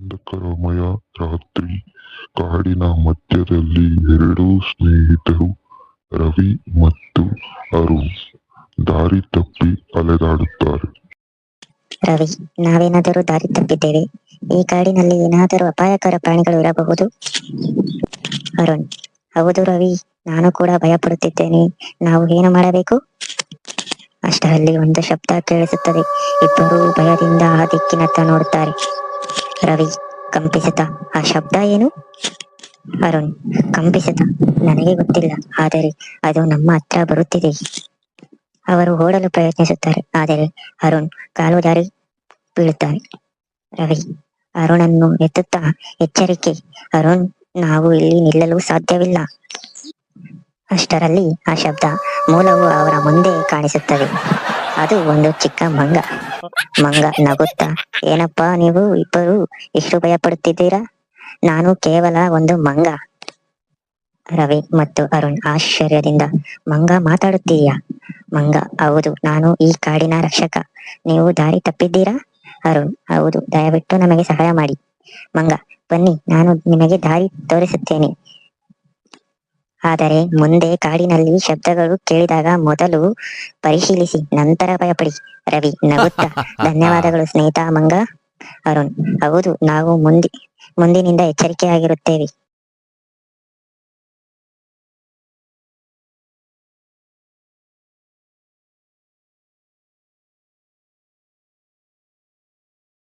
ಅಂಧಕಾರಮಯ ರಾತ್ರಿ ಕಾಡಿನ ಮಧ್ಯದಲ್ಲಿ ಎರಡು ಸ್ನೇಹಿತರು, ರವಿ ಮತ್ತು ಅರುಣ್. ದಾರಿ ತಪ್ಪಿ ಅಲೆದಾಡುತ್ತಾರೆ. ರವಿ, ನಾವೇನಾದರೂ ದಾರಿ ತಪ್ಪಿದ್ದೇವೆ? ಈ ಕಾಡಿನಲ್ಲಿ ಏನಾದರೂ ಅಪಾಯಕರ ಪ್ರಾಣಿಗಳು ಇರಬಹುದು? ಅರುಣ್, ಹೌದು ರವಿ, ನಾನು ಕೂಡ ಭಯ ಪಡುತ್ತಿದ್ದೇನೆ ನಾವು ಏನು ಮಾಡಬೇಕು? ಅಷ್ಟರಲ್ಲಿ ಒಂದು ಶಬ್ದ ಕೇಳಿಸುತ್ತದೆ. ಇಬ್ಬರೂ ಭಯದಿಂದ ಆ ದಿಕ್ಕಿನತ್ತ ನೋಡುತ್ತಾರೆ. ರವಿ ಕಂಪಿಸುತ್ತ ಆ ಶಬ್ದ ಏನು? ಅರುಣ್ ಕಂಪಿಸುತ್ತ ನನಗೆ ಗೊತ್ತಿಲ್ಲ, ಆದರೆ ಅದು ನಮ್ಮ ಹತ್ರ ಬರುತ್ತಿದೆ. ಅವರು ಓಡಲು ಪ್ರಯತ್ನಿಸುತ್ತಾರೆ, ಆದರೆ ಅರುಣ್ ಕಾಲು ಜಾರಿ ಬೀಳುತ್ತಾನೆ. ರವಿ, ಅರುಣನ್ನು ಎತ್ತುತ್ತಾ ಎಚ್ಚರಿಕೆ. ಅರುಣ್, ನಾವು ಇಲ್ಲಿ ನಿಲ್ಲಲು ಸಾಧ್ಯವಿಲ್ಲ. ಅಷ್ಟರಲ್ಲಿ ಆ ಶಬ್ದ ಮೂಲವು ಅವರ ಮುಂದೆ ಕಾಣಿಸುತ್ತದೆ. ಅದು ಒಂದು ಚಿಕ್ಕ ಮಂಗ. ಮಂಗ ನಗುತ್ತ, ಏನಪ್ಪಾ ನೀವು ಇಬ್ಬರು ಇಷ್ಟು ಭಯ ಪಡುತ್ತಿದ್ದೀರಾ ನಾನು ಕೇವಲ ಒಂದು ಮಂಗ. ರವಿ ಮತ್ತು ಅರುಣ್ ಆಶ್ಚರ್ಯದಿಂದ, ಮಂಗ ಮಾತಾಡುತ್ತೀಯಾ? ಮಂಗ, ಹೌದು, ನಾನು ಈ ಕಾಡಿನ ರಕ್ಷಕ. ನೀವು ದಾರಿ ತಪ್ಪಿದ್ದೀರಾ? ಅರುಣ್, ಹೌದು, ದಯವಿಟ್ಟು ನಮಗೆ ಸಹಾಯ ಮಾಡಿ. ಮಂಗ, ಬನ್ನಿ, ನಾನು ನಿಮಗೆ ದಾರಿ ತೋರಿಸುತ್ತೇನೆ. ಆದರೆ ಮುಂದೆ ಕಾಡಿನಲ್ಲಿ ಶಬ್ದಗಳು ಕೇಳಿದಾಗ ಮೊದಲು ಪರಿಶೀಲಿಸಿ ನಂತರ ಭಯಪಡಿ. ರವಿ ನಗುತ್ತಾ ಧನ್ಯವಾದಗಳು ಸ್ನೇಹಿತ ಮಂಗ ಅರುಣ್. ಹೌದು ನಾವು ಮುಂದೆ ಮುಂದಿನಿಂದ ಎಚ್ಚರಿಕೆಯಾಗಿರುತ್ತೇವೆ.